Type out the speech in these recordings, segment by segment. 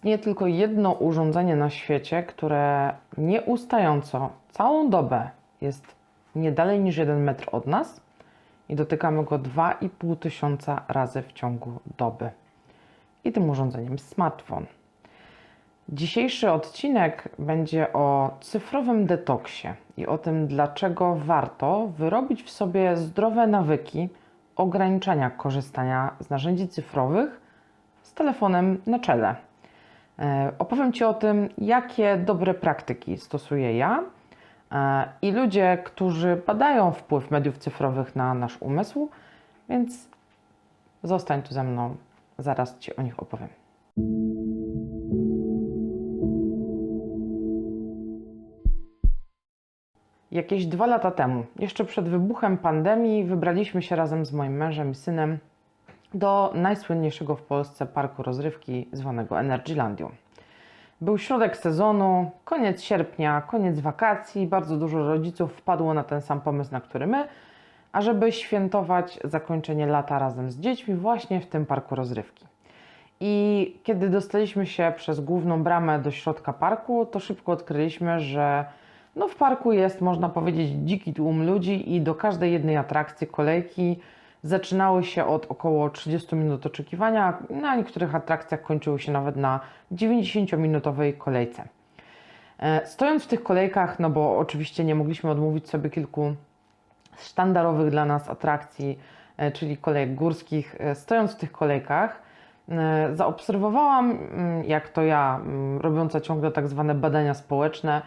Istnieje tylko jedno urządzenie na świecie, które nieustająco całą dobę jest nie dalej niż 1 metr od nas i dotykamy go 2,5 tysiąca razy w ciągu doby. I tym urządzeniem smartfon. Dzisiejszy odcinek będzie o cyfrowym detoksie i o tym, dlaczego warto wyrobić w sobie zdrowe nawyki ograniczania korzystania z narzędzi cyfrowych z telefonem na czele. E, Opowiem Ci o tym, jakie dobre praktyki stosuję ja e, i ludzie, którzy badają wpływ mediów cyfrowych na nasz umysł, więc zostań tu ze mną, zaraz Ci o nich opowiem. Jakieś dwa lata temu, jeszcze przed wybuchem pandemii, wybraliśmy się razem z moim mężem i synem do najsłynniejszego w Polsce parku rozrywki zwanego Energylandium. Był środek sezonu, koniec sierpnia, koniec wakacji, bardzo dużo rodziców wpadło na ten sam pomysł, na który my, ażeby świętować zakończenie lata razem z dziećmi właśnie w tym parku rozrywki. I kiedy dostaliśmy się przez główną bramę do środka parku, to szybko odkryliśmy, że no w parku jest, można powiedzieć, dziki tłum ludzi i do każdej jednej atrakcji kolejki zaczynały się od około 30 minut oczekiwania, na niektórych atrakcjach kończyły się nawet na 90-minutowej kolejce. E, Stojąc w tych kolejkach, no bo oczywiście nie mogliśmy odmówić sobie kilku sztandarowych dla nas atrakcji, e, czyli kolejek górskich, e, stojąc w tych kolejkach, zaobserwowałam, mm, jak to ja, mm, robiąca ciągle tak zwane badania społeczne,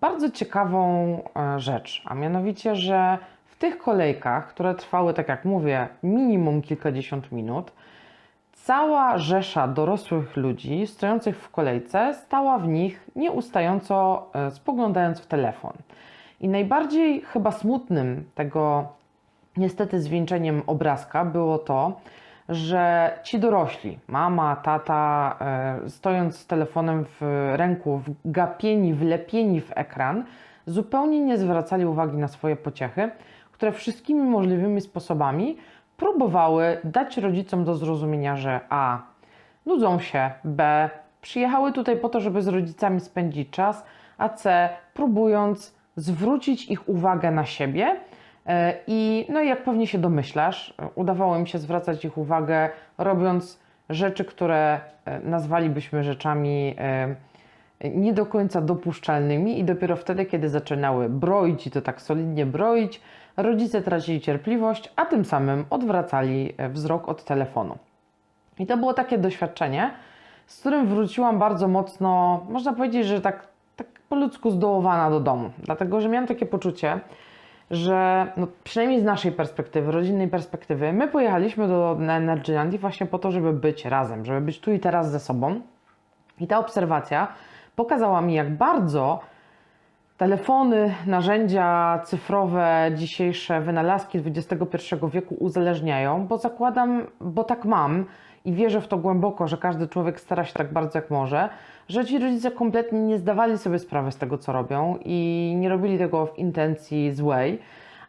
bardzo ciekawą rzecz, a mianowicie, że tych kolejkach, które trwały, tak jak mówię, minimum kilkadziesiąt minut, cała rzesza dorosłych ludzi stojących w kolejce stała w nich nieustająco e, spoglądając w telefon. I najbardziej chyba smutnym tego niestety zwieńczeniem obrazka było to, że ci dorośli, mama, tata, e, stojąc z telefonem w ręku, wgapieni, wlepieni w ekran, zupełnie nie zwracali uwagi na swoje pociechy, które wszystkimi możliwymi sposobami próbowały dać rodzicom do zrozumienia, że a. nudzą się, b. przyjechały tutaj po to, żeby z rodzicami spędzić czas, a c. próbując zwrócić ich uwagę na siebie. E, I no jak pewnie się domyślasz, udawało im się zwracać ich uwagę, robiąc rzeczy, które e, nazwalibyśmy rzeczami e, nie do końca dopuszczalnymi, i dopiero wtedy, kiedy zaczynały broić i to tak solidnie broić, rodzice tracili cierpliwość, a tym samym odwracali e, wzrok od telefonu. I to było takie doświadczenie, z którym wróciłam bardzo mocno, można powiedzieć, że tak, tak po ludzku zdołowana do domu, dlatego że miałam takie poczucie, że no, przynajmniej z naszej perspektywy, rodzinnej perspektywy, my pojechaliśmy do Energylandii właśnie po to, żeby być razem, żeby być tu i teraz ze sobą. I ta obserwacja pokazała mi, jak bardzo telefony, narzędzia cyfrowe, dzisiejsze wynalazki XXI wieku uzależniają, bo zakładam, bo tak mam i wierzę w to głęboko, że każdy człowiek stara się tak bardzo jak może, że ci rodzice kompletnie nie zdawali sobie sprawy z tego, co robią i nie robili tego w intencji złej,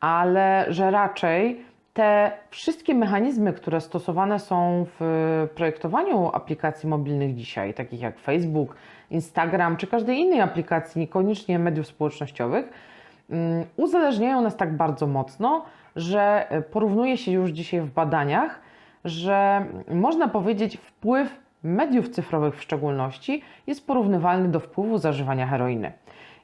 ale że raczej te wszystkie mechanizmy, które stosowane są w projektowaniu aplikacji mobilnych dzisiaj, takich jak Facebook, Instagram czy każdej innej aplikacji, niekoniecznie mediów społecznościowych, mm, uzależniają nas tak bardzo mocno, że porównuje się już dzisiaj w badaniach, że można powiedzieć, wpływ mediów cyfrowych w szczególności jest porównywalny do wpływu zażywania heroiny.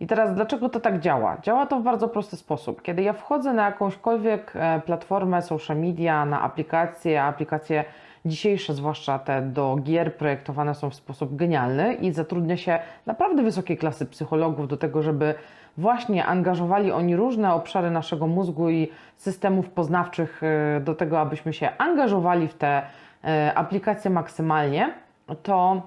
I teraz dlaczego to tak działa? Działa to w bardzo prosty sposób. Kiedy ja wchodzę na jakąśkolwiek e, platformę social media, na aplikacje, a aplikacje dzisiejsze, zwłaszcza te do gier, projektowane są w sposób genialny i zatrudnia się naprawdę wysokiej klasy psychologów do tego, żeby właśnie angażowali oni różne obszary naszego mózgu i systemów poznawczych e, do tego, abyśmy się angażowali w te e, aplikacje maksymalnie, to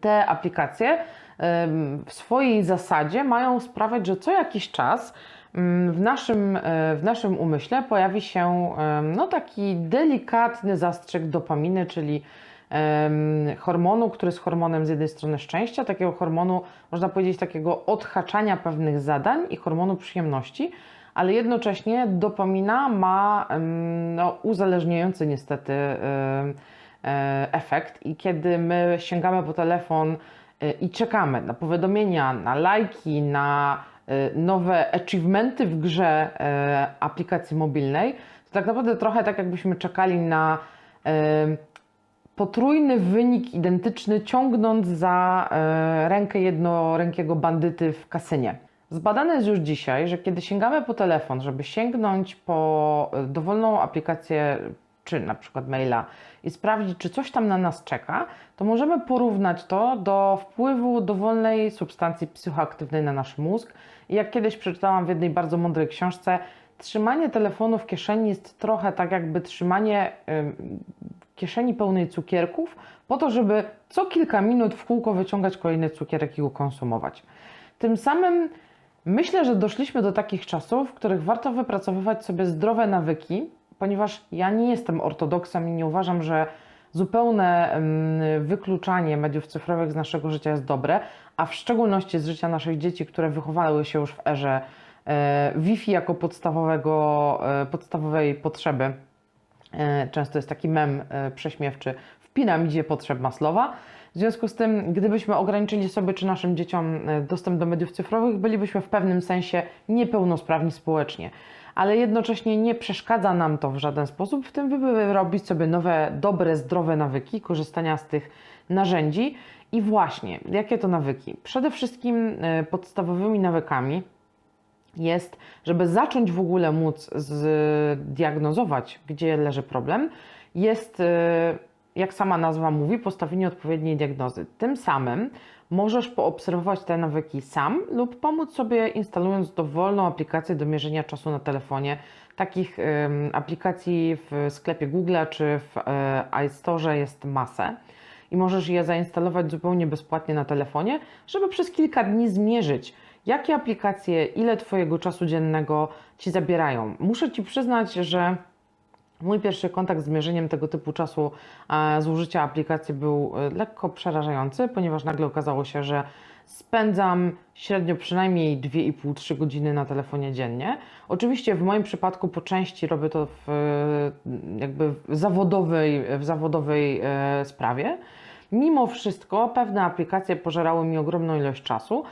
te aplikacje w swojej zasadzie mają sprawiać, że co jakiś czas w naszym, e, w naszym umyśle pojawi się no, taki delikatny zastrzyk dopaminy, czyli hormonu, który jest hormonem z jednej strony szczęścia, takiego hormonu, można powiedzieć, takiego odhaczania pewnych zadań i hormonu przyjemności, ale jednocześnie dopamina ma no, uzależniający niestety e, efekt i kiedy my sięgamy po telefon e, i czekamy na powiadomienia, na lajki, na nowe achievementy w grze e, aplikacji mobilnej, to tak naprawdę trochę tak jakbyśmy czekali na e, potrójny wynik identyczny, ciągnąc za rękę jednorękiego bandyty w kasynie. Zbadane jest już dzisiaj, że kiedy sięgamy po telefon, żeby sięgnąć po dowolną aplikację, czy na przykład maila i sprawdzić, czy coś tam na nas czeka, to możemy porównać to do wpływu dowolnej substancji psychoaktywnej na nasz mózg. I jak kiedyś przeczytałam w jednej bardzo mądrej książce, trzymanie telefonu w kieszeni jest trochę tak jakby trzymanie ym, kieszeni pełnej cukierków, po to, żeby co kilka minut w kółko wyciągać kolejny cukierek i go konsumować. Tym samym myślę, że doszliśmy do takich czasów, w których warto wypracowywać sobie zdrowe nawyki, ponieważ ja nie jestem ortodoksem i nie uważam, że zupełne wykluczanie mediów cyfrowych z naszego życia jest dobre, a w szczególności z życia naszych dzieci, które wychowały się już w erze e, Wi-Fi jako podstawowego, e, podstawowej potrzeby. E, Często jest taki mem prześmiewczy w piramidzie potrzeb Maslowa. W związku z tym, gdybyśmy ograniczyli sobie czy naszym dzieciom dostęp do mediów cyfrowych, bylibyśmy w pewnym sensie niepełnosprawni społecznie. Ale jednocześnie nie przeszkadza nam to w żaden sposób w tym, by robić sobie nowe, dobre, zdrowe nawyki korzystania z tych narzędzi. I właśnie, jakie to nawyki? Przede wszystkim e, podstawowymi nawykami jest, żeby zacząć w ogóle móc zdiagnozować, gdzie leży problem, jest, y, jak sama nazwa mówi, postawienie odpowiedniej diagnozy. Tym samym możesz poobserwować te nawyki sam lub pomóc sobie instalując dowolną aplikację do mierzenia czasu na telefonie. Takich aplikacji w sklepie Google czy w y, iStore jest masę i możesz je zainstalować zupełnie bezpłatnie na telefonie, żeby przez kilka dni zmierzyć, jakie aplikacje, ile Twojego czasu dziennego Ci zabierają. Muszę Ci przyznać, że mój pierwszy kontakt z mierzeniem tego typu czasu e, zużycia aplikacji był e, lekko przerażający, ponieważ nagle okazało się, że spędzam średnio przynajmniej 2,5-3 godziny na telefonie dziennie. Oczywiście w moim przypadku po części robię to w e, jakby w zawodowej, w zawodowej sprawie. Mimo wszystko pewne aplikacje pożerały mi ogromną ilość czasu.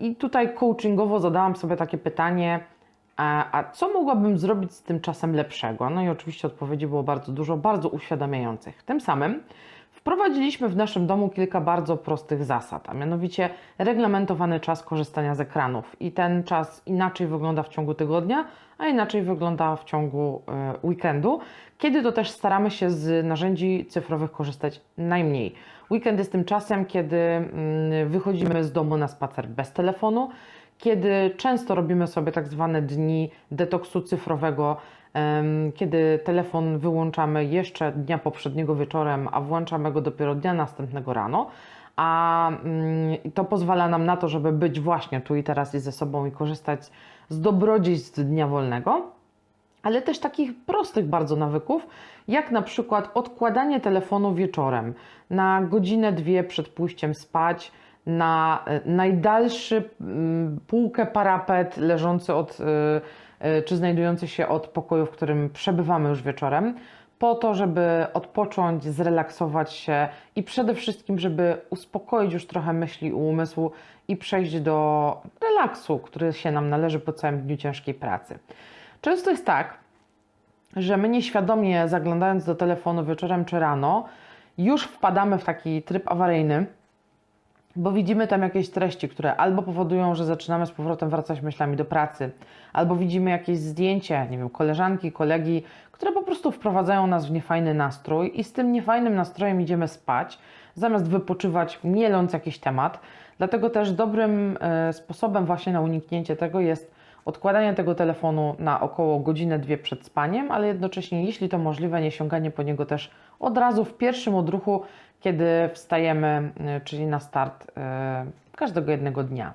I tutaj coachingowo zadałam sobie takie pytanie, a, a co mogłabym zrobić z tym czasem lepszego? No i oczywiście odpowiedzi było bardzo dużo, bardzo uświadamiających. Tym samym wprowadziliśmy w naszym domu kilka bardzo prostych zasad, a mianowicie reglamentowany czas korzystania z ekranów. I ten czas inaczej wygląda w ciągu tygodnia, a inaczej wygląda w ciągu e, weekendu, kiedy to też staramy się z narzędzi cyfrowych korzystać najmniej. Weekend jest tym czasem, kiedy mm, wychodzimy z domu na spacer bez telefonu, kiedy często robimy sobie tak zwane dni detoksu cyfrowego, kiedy telefon wyłączamy jeszcze dnia poprzedniego wieczorem, a włączamy go dopiero dnia następnego rano. A mm, to pozwala nam na to, żeby być właśnie tu i teraz i ze sobą i korzystać z dobrodziejstw dnia wolnego ale też takich prostych bardzo nawyków, jak na przykład odkładanie telefonu wieczorem na godzinę, dwie przed pójściem spać, na e, najdalszy półkę parapet leżący od, e, e, czy znajdujący się od pokoju, w którym przebywamy już wieczorem, po to, żeby odpocząć, zrelaksować się i przede wszystkim, żeby uspokoić już trochę myśli i umysłu i przejść do relaksu, który się nam należy po całym dniu ciężkiej pracy. Często jest tak, że my nieświadomie zaglądając do telefonu wieczorem czy rano, już wpadamy w taki tryb awaryjny, bo widzimy tam jakieś treści, które albo powodują, że zaczynamy z powrotem wracać myślami do pracy, albo widzimy jakieś zdjęcie, nie wiem, koleżanki, kolegi, które po prostu wprowadzają nas w niefajny nastrój i z tym niefajnym nastrojem idziemy spać, zamiast wypoczywać, mieląc jakiś temat. Dlatego też dobrym e, sposobem właśnie na uniknięcie tego jest odkładanie tego telefonu na około godzinę, dwie przed spaniem, ale jednocześnie, jeśli to możliwe, nie sięganie po niego też od razu w pierwszym odruchu, kiedy wstajemy, y, czyli na start y, każdego jednego dnia.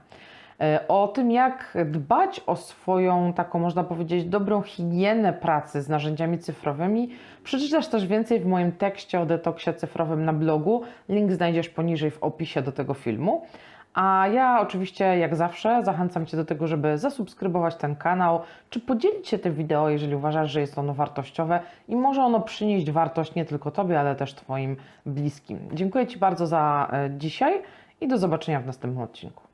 Y, O tym, jak dbać o swoją, taką można powiedzieć, dobrą higienę pracy z narzędziami cyfrowymi, przeczytasz też więcej w moim tekście o detoksie cyfrowym na blogu. Link znajdziesz poniżej w opisie do tego filmu. A ja oczywiście, jak zawsze, zachęcam Cię do tego, żeby zasubskrybować ten kanał, czy podzielić się tym wideo, jeżeli uważasz, że jest ono wartościowe i może ono przynieść wartość nie tylko Tobie, ale też Twoim bliskim. Dziękuję Ci bardzo za e, dzisiaj i do zobaczenia w następnym odcinku.